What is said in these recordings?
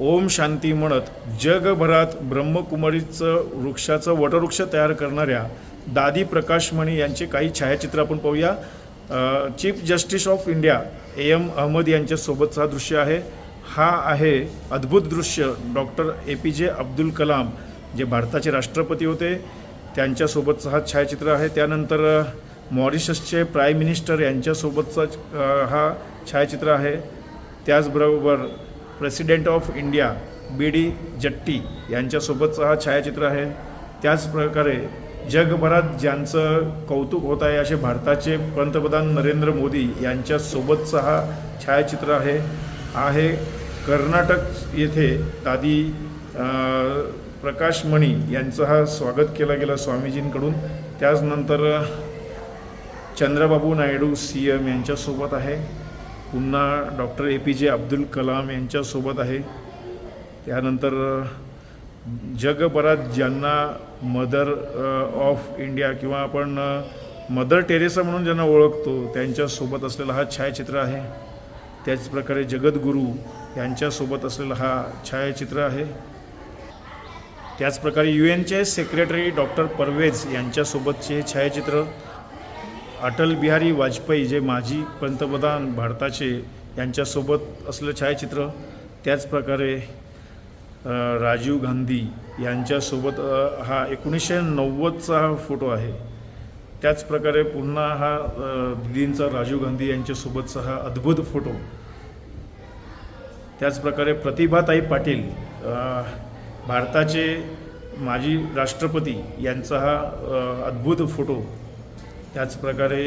ओम शांती म्हणत जगभरात ब्रह्मकुमारीचं वृक्षाचं वटवृक्ष तयार करणाऱ्या दादी प्रकाशमणी यांचे काही छायाचित्र आपण पाहूया. Chief justice of India A M Ahmad यांच्यासोबतचा हा दृश्य आहे. हा आहे अद्भुत दृश्य डॉक्टर ए पी जे अब्दुल कलाम जे भारताचे राष्ट्रपती होते. त्यांच्यासोबतचा हा छायाचित्र आहे. त्यानंतर मॉरिशसचे प्राईम मिनिस्टर यांच्यासोबतचा हा छायाचित्र आहे. त्याचबरोबर president of India B D Jatti यांच्यासोबतचा हा छायाचित्र आहे. त्याचप्रकारे जगभरात ज्यांचं कौतुक होत आहे असे भारताचे पंतप्रधान नरेंद्र मोदी यांच्यासोबतचा हा छायाचित्र आहे. आहे कर्नाटक येथे दादी प्रकाश मणी यांचं हा स्वागत केला गेला स्वामीजींकडून. त्याचनंतर चंद्रबाबू नायडू सी एम यांच्यासोबत आहे. पुन्हा डॉक्टर ए पी जे अब्दुल कलाम यांच्यासोबत आहे. त्यानंतर जगभरात ज्यांना मदर ऑफ इंडिया किंवा आपण मदर टेरेसा म्हणून ज्यांना ओळखतो त्यांच्यासोबत असलेला हा छायाचित्र आहे. त्याचप्रकारे जगद्गुरू यांच्यासोबत असलेला हा छायाचित्र आहे. त्याचप्रकारे यू एनचे सेक्रेटरी डॉक्टर परवेज यांच्यासोबतचे हे छायाचित्र अटल बिहारी वाजपेयी जे माजी पंतप्रधान भारताचे यांच्यासोबत असलं छायाचित्र त्याचप्रकारे राजीव गांधी यांच्यासोबत हा एकोणीसशे नव्वदचा हा फोटो आहे. त्याचप्रकारे पुन्हा हा दिदींचा राजीव गांधी यांच्यासोबतचा हा अद्भुत फोटो. त्याचप्रकारे प्रतिभाताई पाटील भारताचे माजी राष्ट्रपती यांचा हा अद्भुत फोटो त्याचप्रकारे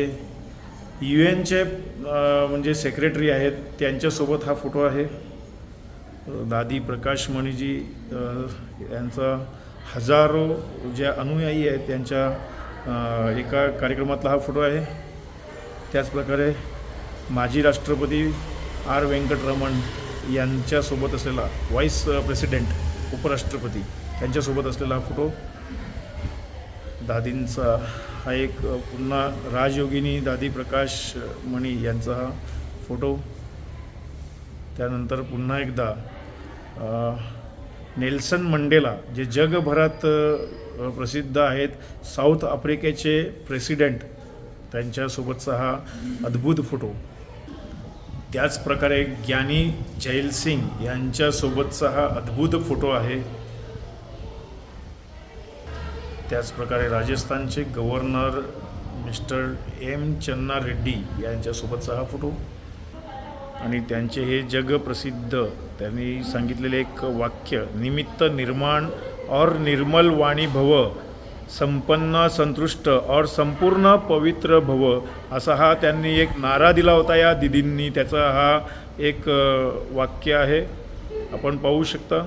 यू एनचे म्हणजे सेक्रेटरी आहेत त्यांच्यासोबत हा फोटो आहे. दादी प्रकाश मणीजी यांचा हजारो ज्या अनुयायी आहेत त्यांच्या एका कार्यक्रमातला हा फोटो आहे. त्याचप्रकारे माजी राष्ट्रपती आर व्यंकटरमण यांच्यासोबत असलेला व्हाईस प्रेसिडेंट उपराष्ट्रपती त्यांच्यासोबत असलेला हा फोटो दादींचा हा एक पुन्हा राजयोगिनी दादी प्रकाश मणी यांचा हा फोटो. त्यानंतर पुन्हा एकदा नेल्सन मंडेला जे जगभरात प्रसिद्ध आहेत साऊथ आफ्रिकेचे प्रेसिडेंट त्यांच्यासोबतचा हा अद्भुत फोटो. त्याचप्रकारे ज्ञानी जैलसिंग यांच्यासोबतचा हा अद्भुत फोटो आहे. त्याचप्रकारे राजस्थानचे गव्हर्नर मिस्टर एम चन्ना रेड्डी यांच्यासोबतचा हा फोटो. आणि त्यांचे हे जगप्रसिद्ध त्यांनी सांगितलेले एक वाक्य निमित्त निर्माण और निर्मल वाणी भव संपन्न संतुष्ट और संपूर्ण पवित्र भव असा हा त्यांनी एक नारा दिला होता या दिदींनी. त्याचा हा एक वाक्य आहे. आपण पाहू शकता.